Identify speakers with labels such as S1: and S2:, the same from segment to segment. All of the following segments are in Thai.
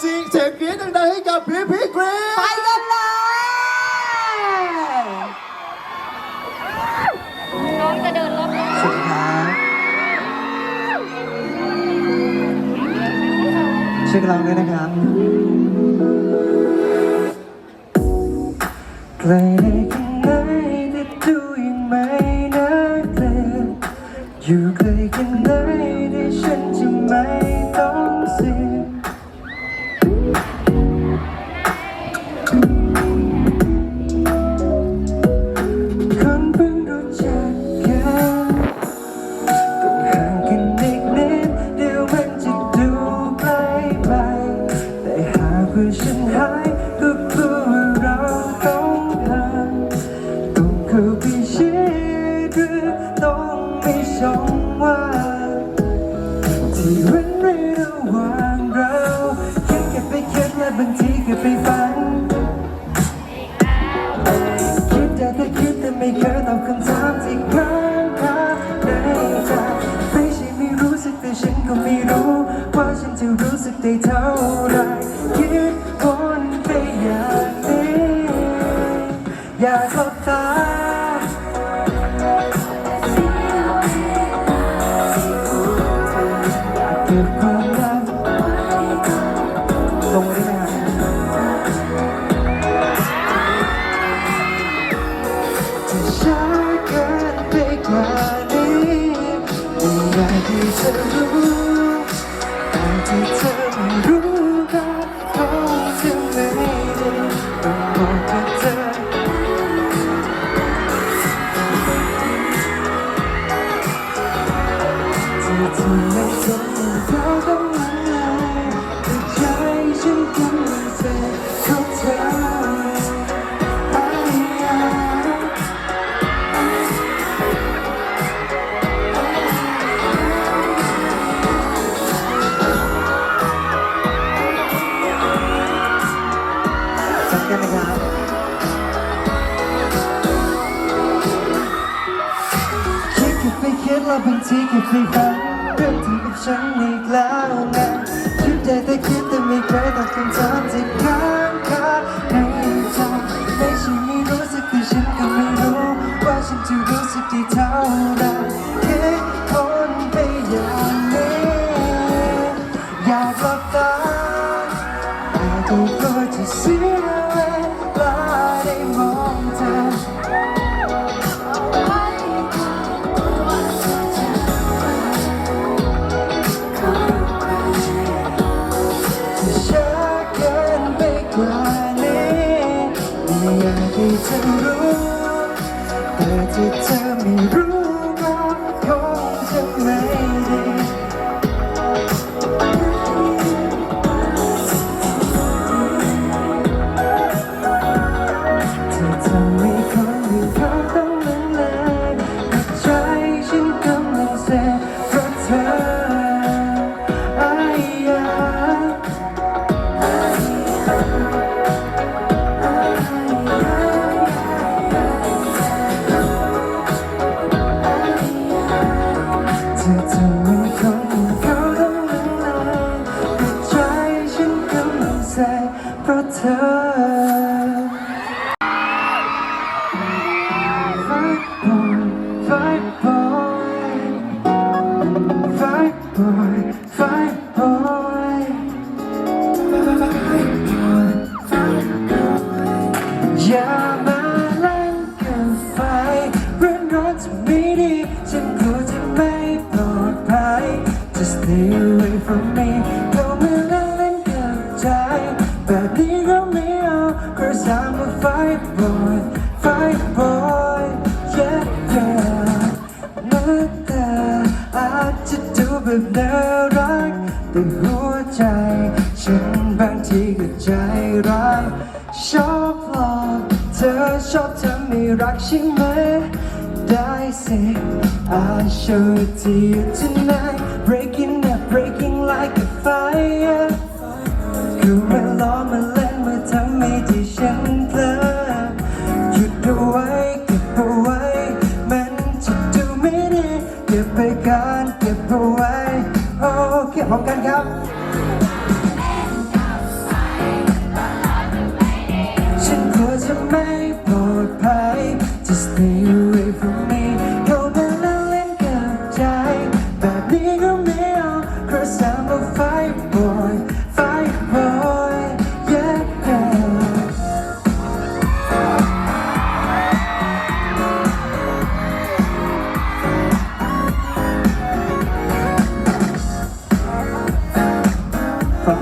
S1: เสียงเสียงกรี๊ดดังๆให้กับพี่พี่กรี๊ด
S2: ไปกันเลย
S3: น้องจะเดินรอบ
S2: สวัสดีครับช่วยกันร้องด้วยนะครับใครในข้างในที่ดูยังไม่น่าเกลียดอยู่ใกล้กันไหนที่ฉันจะไม่ต้องเสีย ก็ไปฝันคิดแต่ก็คิดแต่ไม่เคยตอบคำถามที่ค้างคาในใจไม่ใช่ไม่รู้สึกแต่ฉันก็ไม่รู้ ว่าฉันจะรู้สึกได้เท่าไรคิด อยากให้เธอรู้แต่ที่เธอไม่รู้ก็คงจะไม่ได้ต้องบอกกับเธอที่เธอไม่สน จำได้ไหมครับคิดกับไปคิดแล้วบางทีก็ไปฝันเรื่องที่กับฉันอีกแล้วนะคิดได้แต่คิดแต่ไม่เคยตอบคำถามที่ เธอรู้แต่ที่เธอไม่รู้ boy, fight boy, fight boy, fight boy. อย่ามาเล่นกับไฟเรื่องร้อนจะไม่ดี ฉันกลัวจะไม่ปลอดภัย Just stay away from me เข้ามาเล่นเล่นกับใจ แบบนี้ก็ไม่เอา Cause I'm a fight boy, fight boy, yeah, yeah แบบน่ารักแต่หัวใจ ฉันบางทีก็ใจร้ายชอบหลอกเธอชอบทำไม่รักใช่ไหม ได้สิ I show it to you tonight breaking up breaking like a fire คือมาล้อมาานเก็บเอาไว้ โอ้เคพร้อมกันครับ ฉันกลัวจะไม่ปลอดภัย Just stay away from me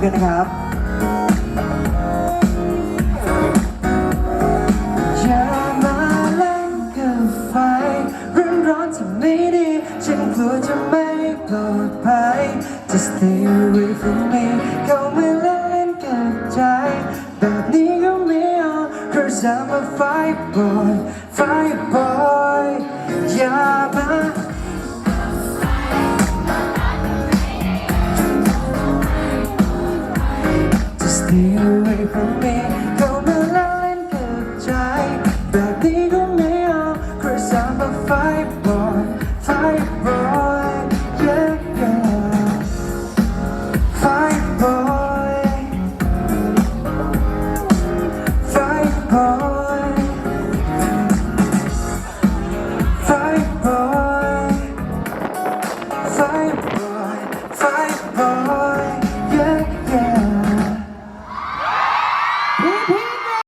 S2: ามาเล่นกับไฟร้อนร้อนๆจะไม่ดีฉันกลัวจะไม่ปลอดภัย Just stay away from me เข้ามาเล่นกับใจ แบบนี้ก็ไม่เอา Cause I'm a fight boy fight boy อย่ามา Just stay away from me เข้ามาเล่นกับใจแบบนี้ก็ไม่เอา Cause I'm a fight boy fight boy